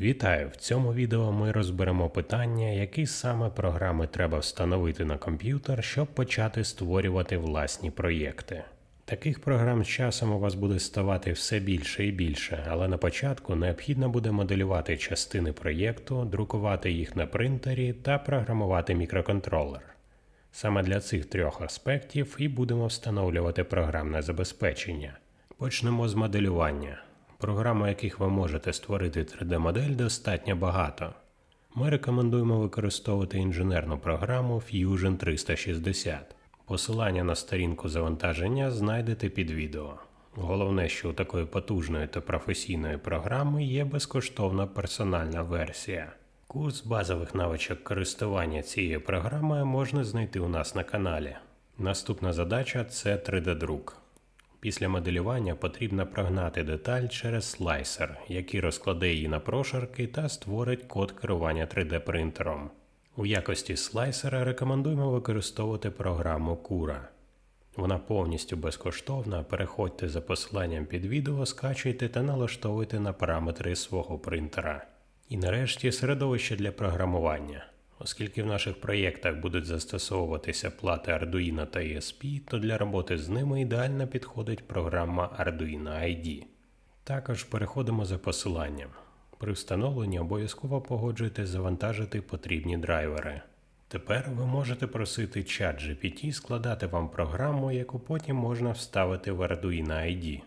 Вітаю! В цьому відео ми розберемо питання, які саме програми треба встановити на комп'ютер, щоб почати створювати власні проєкти. Таких програм з часом у вас буде ставати все більше і більше, але на початку необхідно буде моделювати частини проєкту, друкувати їх на принтері та програмувати мікроконтролер. Саме для цих трьох аспектів і будемо встановлювати програмне забезпечення. Почнемо з моделювання. Програм, у яких ви можете створити 3D-модель, достатньо багато. Ми рекомендуємо використовувати інженерну програму Fusion 360. Посилання на сторінку завантаження знайдете під відео. Головне, що у такої потужної та професійної програми є безкоштовна персональна версія. Курс базових навичок користування цією програмою можна знайти у нас на каналі. Наступна задача це 3D-друк. Після моделювання потрібно прогнати деталь через слайсер, який розкладе її на прошарки та створить код керування 3D принтером. У якості слайсера рекомендуємо використовувати програму Cura. Вона повністю безкоштовна. Переходьте за посиланням під відео, скачуйте та налаштовуйте на параметри свого принтера. І нарешті середовище для програмування. Оскільки в наших проєктах будуть застосовуватися плати Arduino та ESP, то для роботи з ними ідеально підходить програма Arduino ID. Також переходимо за посиланням. При встановленні обов'язково погоджуйте завантажити потрібні драйвери. Тепер ви можете просити чат GPT складати вам програму, яку потім можна вставити в Arduino ID.